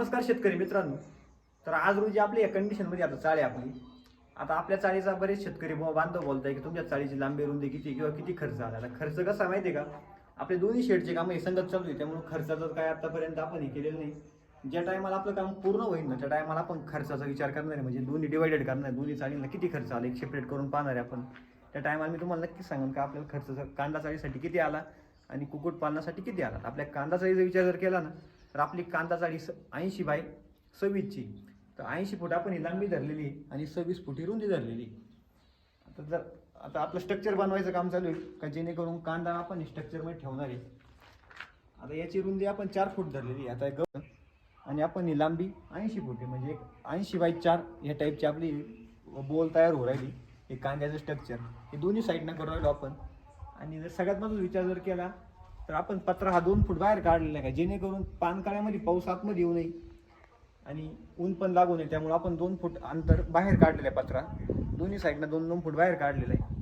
नमस्कार शेतकरी मित्रांनो. तर आज रोजी आपली या कंडिशनमध्ये आता चाळी आपली. आता आपल्या चाळीचा बरेच शेतकरी बांधव बांधव बोलताय की तुमच्या चाळीची लांबी रुंदी किती किंवा किती खर्च आला आता खर्च कसा माहिती आहे का? आपले दोन्ही शेडचे कामं हे संगत चालू आहे त्यामुळे खर्चाचं काय आतापर्यंत आपण हे केलेलं नाही. ज्या टायमाला आपलं काम पूर्ण होईल ना त्या टायमाला आपण खर्चाचा विचार करणार आहे. म्हणजे दोन्ही डिवायडेड करणार आहे. दोन्ही चाळींना किती खर्च आला? एक सेपरेट करून पाहणार आहे आपण. त्या टायमाला मी तुम्हाला नक्की सांगेन का आपल्याला खर्चाचा कांदा चाळीसाठी किती आला आणि कुक्कुटपालनासाठी किती आला? आपल्या कांदा चाळीचा विचार जर केला ना तर आपली कांदा चाळी ऐंशी बाय सव्वीसची. तर ऐंशी फूट आपण ही लांबी धरलेली आहे आणि सव्वीस फूट ही रुंदी धरलेली. आहे. आता जर आता आपलं स्ट्रक्चर बनवायचं काम चालू आहे का जेणेकरून कांदा आपण स्ट्रक्चरमध्ये ठेवणार आहे? आता याची रुंदी आपण चार फूट धरलेली आहे. आता एक गव- आणि आपण ही लांबी ऐंशी फूट आहे. म्हणजे एक ऐंशी बाय चार या टाईपची आपली बोल तयार हो राहिली. हे कांद्याचं स्ट्रक्चर हे दोन्ही साईडनं करू राहिलो आपण. आणि जर सगळ्यात महत्त्वाचा विचार जर केला तर आपण पत्रा हा दोन फूट बाहेर काढलेला आहे का? जेणेकरून पानकाळ्यामध्ये पाऊस आतमध्ये येऊ नये आणि ऊन पण लागू नये. त्यामुळे आपण दोन फूट अंतर बाहेर काढलेलं आहे पत्रा. दोन्ही साईडनं दोन दोन फूट बाहेर काढलेला आहे.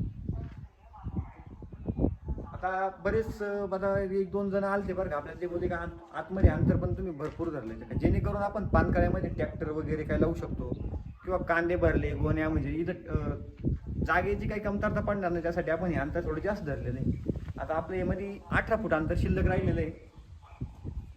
आता बरेच बघा एक दोन जण आलते बरं का. आपल्याला ते बोलते का आत- आतमध्ये अंतर पण तुम्ही भरपूर धरले का जेणेकरून आपण पानकाळ्यामध्ये ट्रॅक्टर वगैरे काय लावू शकतो किंवा कांदे भरले गोण्या म्हणजे इथं जागेची काही कमतरता पडणार नाही. त्यासाठी आपण हे अंतर थोडं जास्त धरलेलं आहे. आता आपल्या यामध्ये अठरा फूट अंतर शिल्लक राहिलेलं आहे.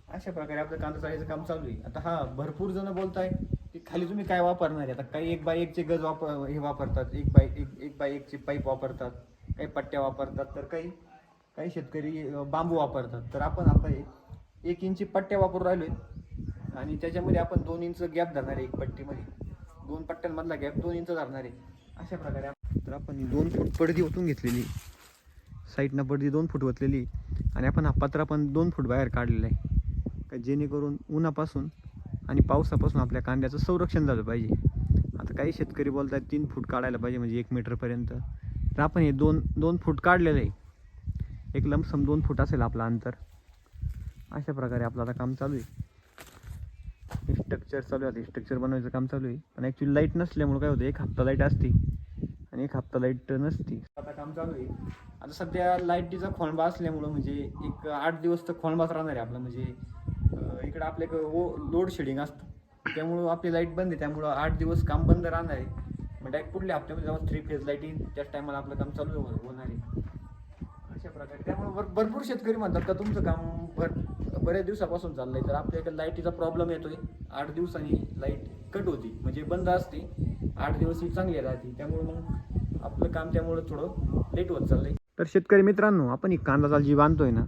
अशा प्रकारे आपलं कांदा चाळीचं काम चालू आहे. आता हा भरपूर जण बोलताय की खाली तुम्ही काय वापरणार आहे? आता काही एक बाय एकचे गज वापर हे वापरतात एक बाय एक एक बाय एकचे पाईप वापरतात काही पट्ट्या वापरतात तर काही काही शेतकरी बांबू वापरतात. तर आपण आता एक इंची पट्ट्या वापरून आहे. आणि त्याच्यामध्ये आपण दोन इंच गॅप धरणार आहे एक पट्टीमध्ये. दोन पट्ट्यांमधला गॅप दोन इंच धरणार आहे. अशा प्रकारे तर आपण दोन फूट पडदी ओतून घेतलेली. साईडनं पडदी दोन फूट वतलेली आणि आपण हा पत्रा पण दोन फूट बाहेर काढलेला आहे. का जेणेकरून उन्हापासून आणि पावसापासून आपल्या कांद्याचं संरक्षण झालं पाहिजे. आता काही शेतकरी बोलतात तीन फूट काढायला पाहिजे म्हणजे एक मीटरपर्यंत तर आपण हे दोन दोन फूट काढलेलं आहे. एक लमसम दोन फूट असेल आपलं अंतर. अशा प्रकारे आपलं आता काम चालू आहे. स्ट्रक्चर चालू आहे. स्ट्रक्चर बनवायचं काम चालू आहे. पण ॲक्च्युली लाइट नसल्यामुळे काय होतं एक हप्ता लाइट असते. आणि एक हप्ता लाइट नसती. आता काम चालू आहे. आता सध्या लाईटीचा खोळंबा असल्यामुळं म्हणजे एक आठ दिवस तर खोळंबाच राहणार आहे म्हणजे, आपलं. म्हणजे इकडं इकडं आपल्या लोड शेडिंग असतं. त्यामुळं आपली लाइट बंद आहे. त्यामुळं आठ दिवस काम बंद राहणार आहे. मग डायरेक्ट पुढल्या हप्त्यामध्ये जेव्हा थ्री फेज लाइट येईल त्याच टायमाला आपलं काम चालू होणार आहे. अशा प्रकारे. त्यामुळे भर भरपूर शेतकरी म्हणतात का तुमचं काम भर बऱ्याच दिवसापासून चाललं आहे तर आपल्या इकडे लाईटीचा प्रॉब्लेम येतोय. आठ दिवसांनी लाइट कट होती. म्हणजे बंद असते. आठ दिवस ही चांगली राहते. त्यामुळे मग आपलं काम त्यामुळं थोडं लेट होत चाललं आहे तर शेतकरी मित्रांनो आपण ही कांदा जाल जी बांधतोय ना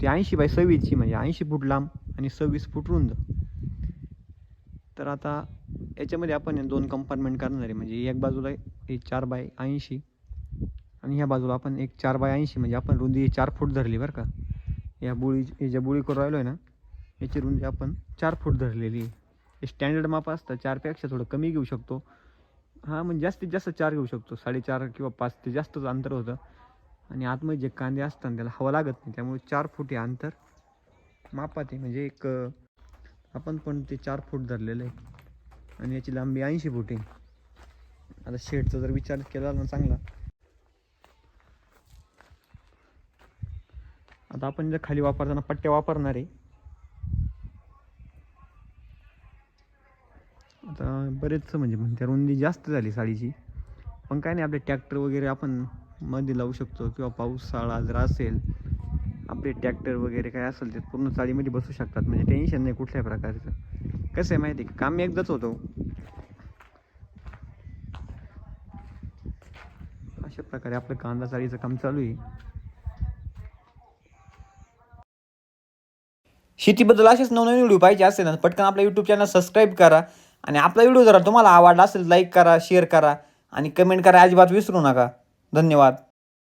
ती ऐंशी बाय सव्वीसची म्हणजे ऐंशी फूट लांब आणि सव्वीस फूट रुंद. तर आता याच्यामध्ये आपण दोन कंपार्टमेंट करणार आहे. म्हणजे एक बाजूला एक चार बाय ऐंशी आणि ह्या बाजूला आपण एक चार बाय ऐंशी. म्हणजे आपण रुंदी चार फूट धरली बरं का. या बुळी हे ज्या बुळी करून राहिलो आहे ना याची रुंदी आपण चार फूट धरलेली आहे. हे स्टँडर्ड माप असतं चारपेक्षा थोडं कमी घेऊ शकतो. हां म्हणजे जास्तीत जास्त चार घेऊ शकतो. साडेचार किंवा पाच ते जास्तच अंतर होतं. आणि आतमध्ये जे कांदे असतात त्याला हवा लागत नाही. त्यामुळे चार फूट हे अंतर मापात आहे. म्हणजे एक आपण पण ते चार फूट धरलेलं आहे. आणि याची लांबी ऐंशी फूट आहे. आता शेडचा जर विचार केला ना चांगला. आता आपण जर खाली वापरताना पट्ट्या वापरणार आहे. आता बरेच म्हणजे म्हणते रुंदी जास्त झाली साडीची. पण काय नाही आपले ट्रॅक्टर वगैरे आपण मध्ये लावू शकतो किंवा पावसाळा जर असेल आपले ट्रॅक्टर वगैरे काय असेल ते पूर्ण चाळीमध्ये बसू शकतात. म्हणजे टेन्शन नाही कुठल्या प्रकारचं. कसं आहे माहिती आहे का? काम एकदाच होतो हो. अशा प्रकारे आपलं कांदा चाळीचं काम चालू आहे. शेतीबद्दल असेच नवनवीन व्हिडिओ पाहिजे असेल ना पटकन आपला यूट्यूब चॅनल सबस्क्राईब करा आणि आपला व्हिडिओ जरा तुम्हाला आवडला असेल लाईक करा शेअर करा आणि कमेंट करा अजिबात विसरू नका. धन्यवाद.